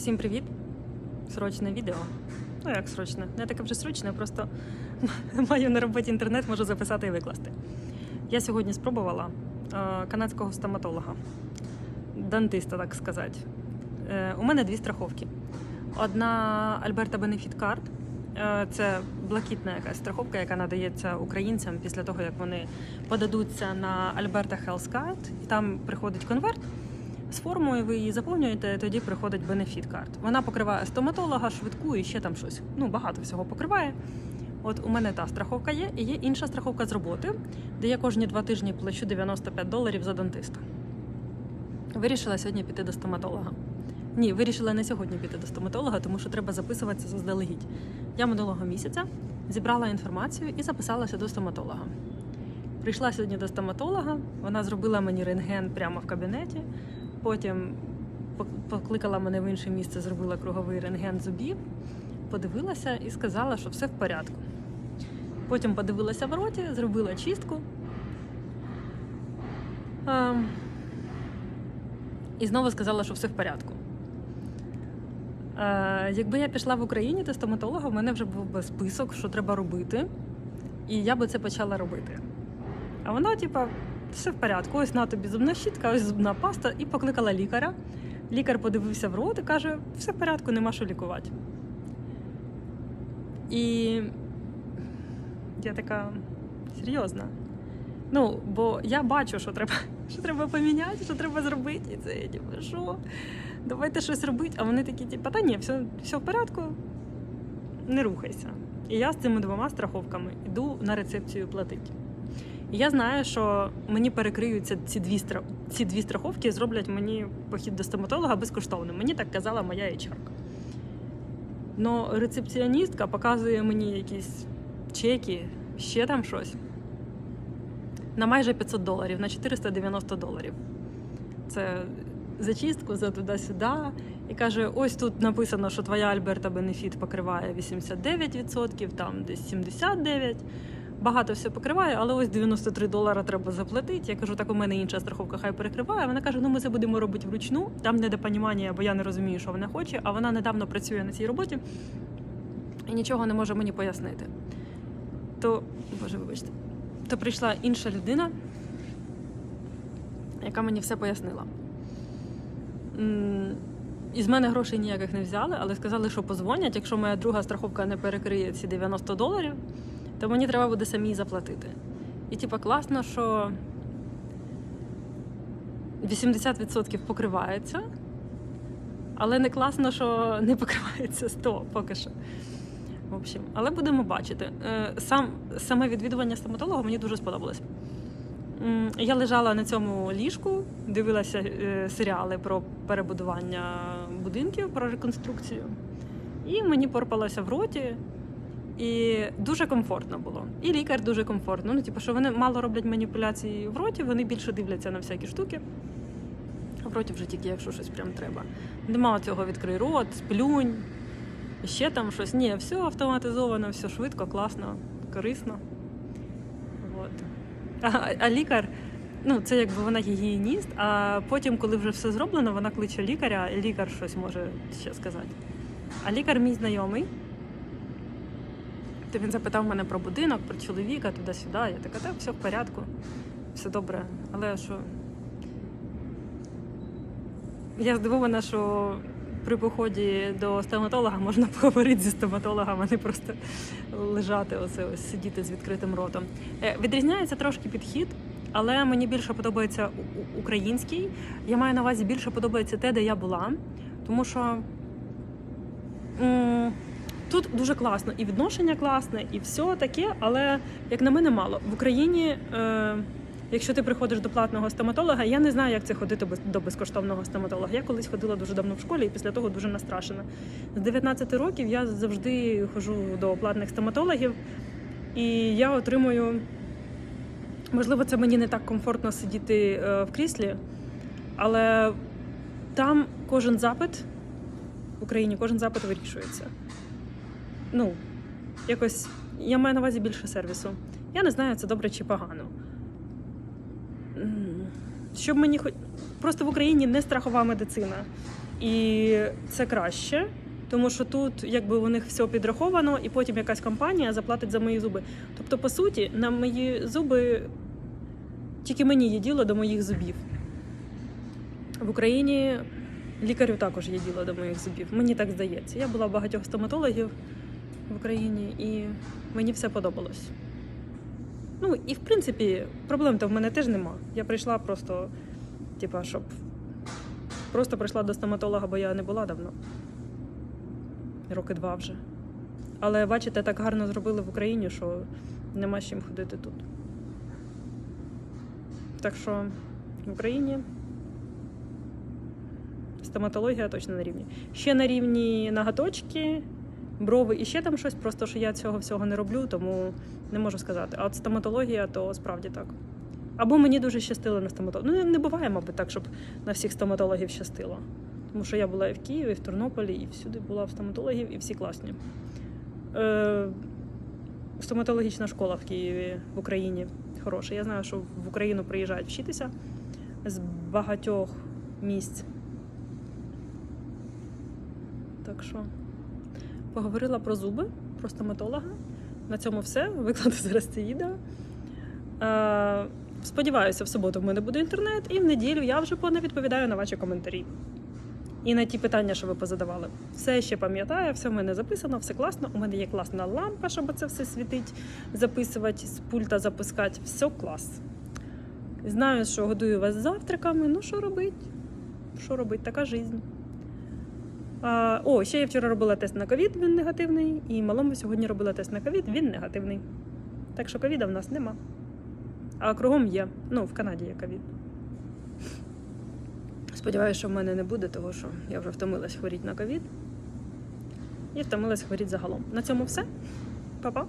Всім привіт! Срочне відео. Ну як срочне? Не таке вже срочне, просто маю на роботі інтернет, можу записати і викласти. Я сьогодні спробувала е, канадського стоматолога, дантиста, так сказати. Е, у мене дві страховки. Одна Альберта Бенефіт Карт. Е, Це блакитна якась страховка, яка надається українцям після того, як вони подадуться на Альберта і там приходить конверт з формою, ви її заповнюєте, тоді приходить бенефіт карт. Вона покриває стоматолога, швидку і ще там щось. Ну, багато всього покриває. От у мене та страховка є, і є інша страховка з роботи, де я кожні два тижні плачу 95 доларів за дантиста. Вирішила сьогодні піти до стоматолога. Ні, вирішила не сьогодні піти до стоматолога, тому що треба записуватися заздалегідь. Я минулого місяця зібрала інформацію і записалася до стоматолога. Прийшла сьогодні до стоматолога, вона зробила мені рентген прямо в кабінеті. Потім покликала мене в інше місце, зробила круговий рентген зубів, подивилася і сказала, що все в порядку. Потім подивилася в роті, зробила чистку. Ем, І знову сказала, що все в порядку. Е, Якби я пішла в Україні до стоматолога, в мене вже був би список, що треба робити, і я би це почала робити. А вона, типа, все в порядку. Ось на тобі зубна щітка, ось зубна паста, і покликала лікаря. Лікар подивився в рот і каже: все в порядку, нема що лікувати. І я така серйозна. Ну, бо я бачу, що треба, що треба поміняти, що треба зробити. І це я типу, що? Давайте щось робити. А вони такі, типу, та ні, все, все в порядку, не рухайся. І я з цими двома страховками йду на рецепцію платити. І я знаю, що мені перекриються ці дві ці дві страховки і зроблять мені похід до стоматолога безкоштовним. Мені так казала моя HR. Но рецепціоністка показує мені якісь чеки, ще там щось. На майже 500 доларів, на 490 доларів. Це зачистку за туди-сюди. І каже: ось тут написано, що твоя Альберта Бенефіт покриває 89%, там десь 79%. Багато все покриває, але ось 93 долара треба заплатити. Я кажу, так у мене інша страховка хай перекриває. Вона каже: ну ми це будемо робити вручну. Там недопонімання, бо я не розумію, що вона хоче. А вона недавно працює на цій роботі і нічого не може мені пояснити. То, боже, вибачте, то прийшла інша людина, яка мені все пояснила. Із мене грошей ніяких не взяли, але сказали, що позвонять. Якщо моя друга страховка не перекриє ці 90 доларів, то мені треба буде самій заплатити. І типа класно, що 80% покривається, але не класно, що не покривається 100 поки що. В общем, але будемо бачити. Е, Сам, саме відвідування стоматолога мені дуже сподобалось. Я лежала на цьому ліжку, дивилася е, серіали про перебудування будинків, про реконструкцію. І мені порпалося в роті, і дуже комфортно було. І лікар дуже комфортно. Ну, типу, що вони мало роблять маніпуляції в роті, вони більше дивляться на всякі штуки. А в роті вже тільки, якщо щось прям треба. Нема цього відкрий рот, сплюнь, ще там щось. Ні, все автоматизовано, все швидко, класно, корисно. От. А, а лікар, ну це якби вона гігієніст, а потім, коли вже все зроблено, вона кличе лікаря, і лікар щось може ще сказати. А лікар мій знайомий. То він запитав мене про будинок, про чоловіка, туди-сюди. Я така, так, все в порядку, все добре. Але що. Я здивована, що при поході до стоматолога можна поговорити зі стоматологом, а не просто лежати, оце ось сидіти з відкритим ротом. Е, Відрізняється трошки підхід, але мені більше подобається український. Я маю на увазі більше подобається те, де я була, тому що. Тут дуже класно, і відношення класне, і все таке, але як на мене, мало. В Україні, е, якщо ти приходиш до платного стоматолога, я не знаю, як це ходити до безкоштовного стоматолога. Я колись ходила дуже давно в школі і після того дуже настрашена. З 19 років я завжди ходжу до платних стоматологів, і я отримую. Можливо, це мені не так комфортно сидіти е, в кріслі, але там кожен запит в Україні, кожен запит вирішується ну, якось я маю на увазі більше сервісу. Я не знаю, це добре чи погано. Щоб мені хоч. Просто в Україні не страхова медицина. І це краще, тому що тут якби у них все підраховано, і потім якась компанія заплатить за мої зуби. Тобто, по суті, на мої зуби тільки мені є діло до моїх зубів. В Україні лікарю також є діло до моїх зубів. Мені так здається. Я була в багатьох стоматологів в Україні, і мені все подобалось. Ну, і в принципі, проблем то в мене теж нема. Я прийшла просто, типа, щоб. Просто прийшла до стоматолога, бо я не була давно. Роки два вже. Але бачите, так гарно зробили в Україні, що нема з чим ходити тут. Так що в Україні стоматологія точно на рівні. Ще на рівні ноготочки, брови і ще там щось, просто що я цього всього не роблю, тому не можу сказати. А от стоматологія, то справді так. Або мені дуже щастило на стоматологію. Ну, не буває, мабуть, так, щоб на всіх стоматологів щастило. Тому що я була і в Києві, і в Тернополі, і всюди була в стоматологів, і всі класні. Е, стоматологічна школа в Києві, в Україні хороша. Я знаю, що в Україну приїжджають вчитися з багатьох місць. Так що поговорила про зуби, про стоматолога. На цьому все. Викладу зараз це відео. Е, сподіваюся, в суботу в мене буде інтернет, і в неділю я вже відповідаю на ваші коментарі. І на ті питання, що ви позадавали. Все ще пам'ятаю, все в мене записано, все класно. У мене є класна лампа, щоб це все світить, записувати, з пульта запускати. Все клас. Знаю, що годую вас завтраками. Ну, що робить? Що робить? Така жизнь. А, о, ще я вчора робила тест на ковід, він негативний, і малому сьогодні робила тест на ковід, він негативний. Так що ковіда в нас нема. А кругом є. Ну, в Канаді є ковід. Сподіваюся, що в мене не буде, тому що я вже втомилась хворіти на ковід. І втомилась хворіти загалом. На цьому все. Па-па.